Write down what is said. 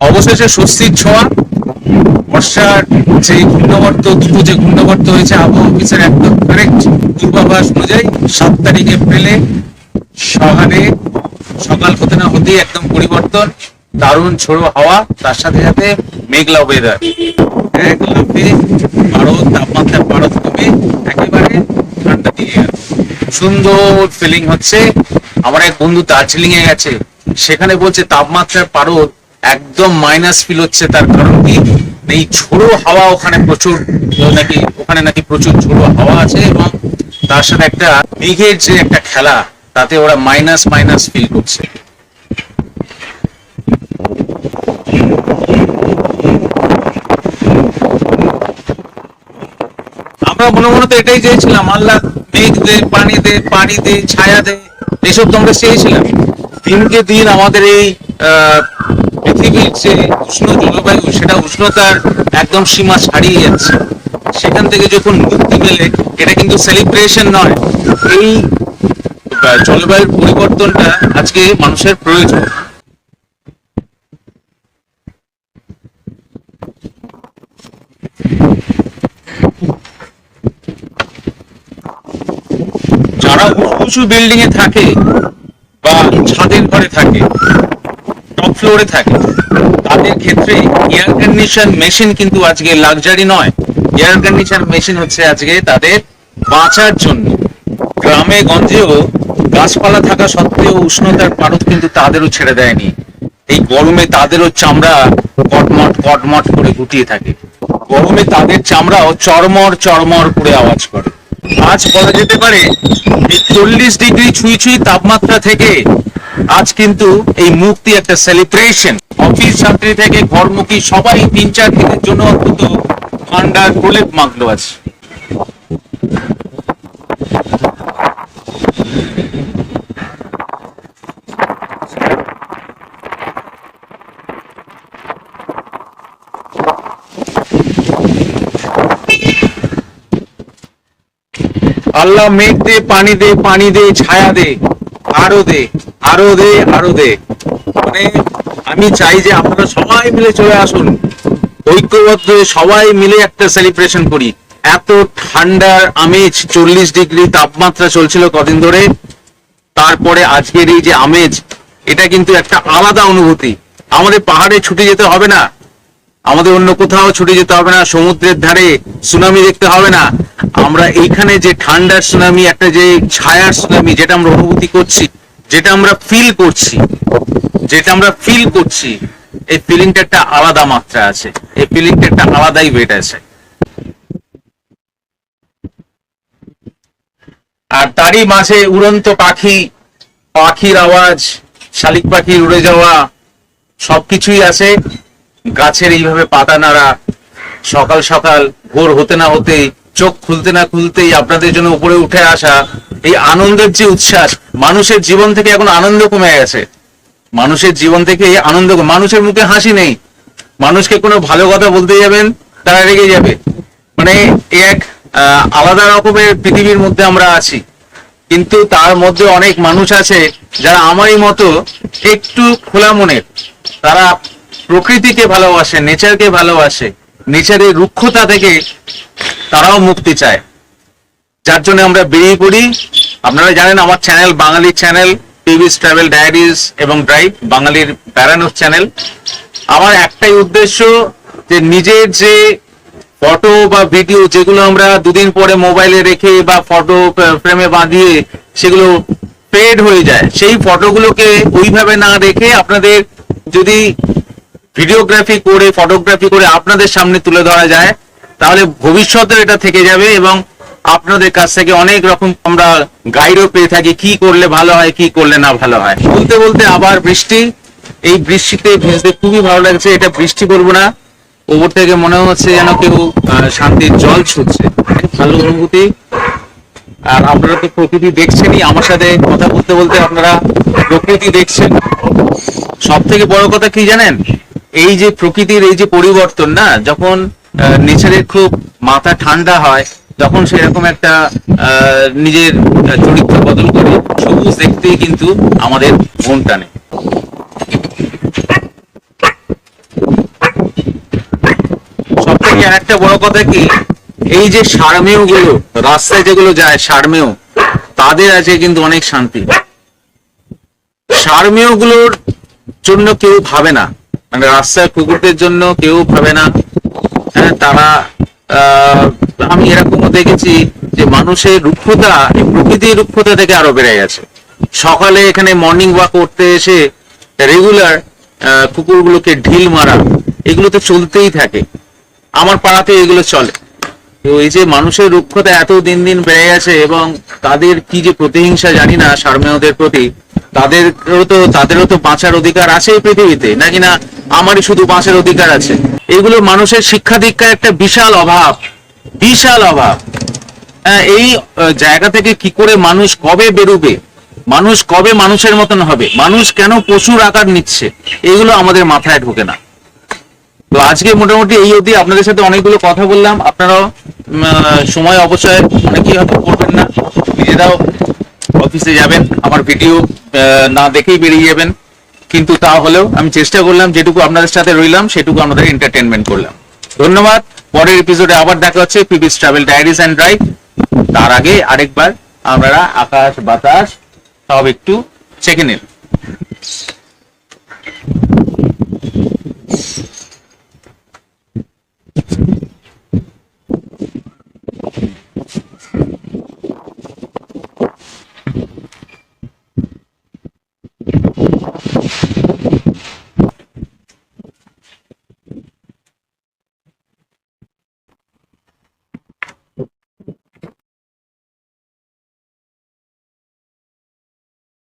অবশেষে স্বস্তির ছোঁয়া। বর্ষার যে ঘূর্ণবর্ত দুটো যে ঘূর্ণবর্ত হয়েছে, আবহাওয়া অফিসের একদম কারেক্ট পূর্বাভাস অনুযায়ী সাত তারিখ এপ্রিলে সকালে, সকাল হতে না হতেই একদম পরিবর্তন, দারুণ ছোড়ো হাওয়া, তার সাথে সাথে মেঘলা ওয়েদার এক লাফে ভারত তাপমাত্রা ভারত কমে একেবারে ঠান্ডা দিয়ে সুন্দর ফিলিং হচ্ছে। আমার এক বন্ধু দার্জিলিং এ গেছে, সেখানে বলছে, তাপমাত্রার পারদ একদম মাইনাস ফিল হচ্ছে, তার কারণ কি? এই ঝোড়ো হাওয়া ওখানে প্রচুর নাকি, ওখানে নাকি প্রচুর ঝোড়ো হাওয়া আছে এবং তার সাথে একটা মেঘের যে একটা খেলা, তাতে ওরা মাইনাস মাইনাস ফিল করছে। আমরা মনে মনে তো এটাই চেয়েছিলাম, আল্লাহ মেঘ দে, পানি দে পানি দে, ছায়া দে, এসব তো আমরা চেয়েছিলাম। দিনকে দিন আমাদের এই পৃথিবীর যে উষ্ণ জলবায়ু, সেটা উষ্ণতার একদম সীমা ছাড়িয়ে যাচ্ছে। সেখান থেকে যখন মুক্তি পেলে এটা কিন্তু সেলিব্রেশন নয়। এই জলবায়ুর পরিবর্তনটা আজকে মানুষের প্রয়োজন। যারা উঁচু বিল্ডিং এ থাকে বা ছাদের ঘরে থাকে টপ ফ্লোরে থাকে। তাদের ক্ষেত্রে এয়ার কন্ডিশন মেশিন কিন্তু আজকে লাক্সারি নয়। এয়ার কন্ডিশন মেশিন হচ্ছে আজকে তাদের বাঁচার জন্য। গ্রামে, গঞ্জেও গাছপালা থাকা সত্ত্বেও উষ্ণতার পারদ কিন্তু তাদেরও ছেড়ে দেয়নি। এই গরমে তাদেরও চামড়া কটমট কটমট করে গুটিয়ে থাকে। গরমে তাদের চামড়াও চরমর চরমর করে আওয়াজ করে। আজ বলা যেতে পারে চল্লিশ ডিগ্রি ছুঁই ছুঁই তাপমাত্রা থেকে আজ কিন্তু এই মুক্তি একটা সেলিব্রেশন অফিস, ছাত্রী থেকে ঘরমুখী সবাই তিন চার দিনের জন্য অন্তত ঠান্ডার প্রলেপ মাগলো আছে আল্লাহ মেঘ দে, পানি দে পানি দে, ছায়া দে, আরও দে আরও দে আরও দে। মানে আমি চাই যে আপনারা সবাই মিলে চলে আসুন। ঐক্যবদ্ধ সবাই মিলে একটা সেলিব্রেশন করি। এত ঠান্ডার আমেজ, চল্লিশ ডিগ্রি তাপমাত্রা চলছিল কদিন ধরে। তারপরে আজকের এই যে আমেজ, এটা কিন্তু একটা আলাদা অনুভূতি। আমাদের পাহাড়ে ছুটে যেতে হবে না। আমাদের অন্য কোথাও ছুটে যেতে হবে না। সমুদ্রের ধারে সুনামি দেখতে হবে না। আমরা এইখানে যে ঠান্ডার সুনামি একটা যে ছায়ার সুনামি যেটা আমরা অনুভূতি করছি, যেটা আমরা ফিল করছি, যেটা আমরা ফিল করছি, এই ফিলিংটা একটা আলাদা মাত্রা আছে, এই ফিলিংটা একটা আলাদাই ওয়েট আছে। আর তারই মাঝে উড়ন্ত পাখি, পাখির আওয়াজ, শালিক পাখি উড়ে যাওয়া, সবকিছুই আছে। গাছের এইভাবে পাতা নাড়া, সকাল সকাল ভোর হতে না হতেই চোখ খুলতে না খুলতেই আপনাদের জন্য উপরে উঠে আসা এই আনন্দের যে উচ্ছ্বাস, মানুষের জীবন থেকে এখন আনন্দ কমে গেছে। মানুষের জীবন থেকে এই আনন্দ মানুষের মুখে হাসি নেই। মানুষকে কোনো ভালো কথা বলতে যাবেন, তারা রেগে যাবে। মানে এক আলাদা রকমের পৃথিবীর মধ্যে আমরা আছি। কিন্তু তার মধ্যে অনেক মানুষ আছে যারা আমারই মতো একটু খোলা মনের। তারা প্রকৃতিকে ভালোবাসে নেচারকে ভালোবাসে। নেচারের রুক্ষতা থেকে তারাও মুক্তি চায়। যার জন্য আমরা বেরিয়ে পড়ি। আপনারা জানেন আমার চ্যানেল বাঙালির চ্যানেল টিভিস ট্রাভেল ডায়েরিজ এবং ড্রাইভ বাঙালির বেড়ানোর চ্যানেল আমার একটাই উদ্দেশ্য যে নিজের যে ফটো বা ভিডিও যেগুলো আমরা দুদিন পরে মোবাইলে রেখে বা ফটো ফ্রেমে বাঁধিয়ে সেগুলো ফেড হয়ে যায়, সেই ফটোগুলোকে ওইভাবে না রেখে আপনাদের যদি ভিডিওগ্রাফি করে ফটোগ্রাফি করে আপনাদের সামনে তুলে ধরা যায় তাহলে ভবিষ্যতে এটা থেকে যাবে এবং আপনাদের কাছ থেকে অনেক রকম আমরা গাইডও পেয়ে থাকি কি করলে ভালো হয়, কি করলে না ভালো হয়। বলতে বলতে আবার বৃষ্টি, এই বৃষ্টিতে ভিজতে খুবই ভালো লাগছে, এটা বৃষ্টি বলব না। ওপর থেকে মনে হচ্ছে যেন কেউ শান্তির জল ছুটছে ভালো অনুভূতি। আর আপনারা তো প্রকৃতি দেখছেনই, আমার সাথে কথা বলতে বলতে আপনারা প্রকৃতি দেখছেন। সব থেকে বড় কথা কি জানেন? এই যে প্রকৃতির এই যে পরিবর্তন না, যখন নেচারের খুব মাথা ঠান্ডা হয়, তখন সেরকম একটা নিজের চরিত্র বদল করে সবুজ দেখতেই কিন্তু আমাদের মন টানে। সব থেকে আরেকটা বড় কথা কি, এই যে সারমেয়গুলো, রাস্তায় যেগুলো যায় সারমেয়, তাদের আছে কিন্তু অনেক শান্তি। সারমেয়গুলোর জন্য কেউ ভাবে না। মানে রাস্তায় কুকুরদের জন্য কেউ ভাবে না তারা আহ, আমি এরকমও দেখেছি যে মানুষের রুক্ষতা এই প্রকৃতির রুক্ষতা থেকে আরও বেড়ে গেছে। সকালে এখানে মর্নিং ওয়াক করতে এসে রেগুলার কুকুরগুলোকে ঢিল মারা এগুলো তো চলতেই থাকে। আমার পাড়াতে এগুলো চলে। তো এই যে মানুষের রুক্ষতা এত দিন দিন বেড়ে গেছে এবং তাদের কি যে প্রতিহিংসা জানি না সারমেয়দের প্রতি। তাদেরও তো তাদেরও তো বাঁচার অধিকার আছে এই পৃথিবীতে নাকি না? আমারই শুধু বাঁচার অধিকার আছে। এগুলো মানুষের শিক্ষা দীক্ষার একটা বিশাল অভাব বিশাল অভাব। হ্যাঁ, এই জায়গা থেকে কি করে মানুষ কবে বেরোবে? মানুষ কবে মানুষের মতন হবে? মানুষ কেন পশুর আকার নিচ্ছে? এগুলো আমাদের মাথায় ঢোকে না। তো আজকে মোটামুটি এই অবধি আপনাদের সাথে অনেকগুলো কথা বললাম। আপনারাও সময় অবশ্যই অনেকেই হয়তো করবেন না, নিজেরাও অফিসে যাবেন, আমার ভিডিও না দেখেই বেরিয়ে যাবেন। কিন্তু তা হলেও আমি চেষ্টা করলাম, যেটুকু আপনাদের সাথে রইলাম, সেটুকু আমাদের এন্টারটেনমেন্ট করলাম। ধন্যবাদ, পরের এপিসোডে আবার দেখা হচ্ছে PB's travel diaries and drive তার আগে আরেকবার, আপনারা আকাশ বাতাস, সব একটু চেকে নিন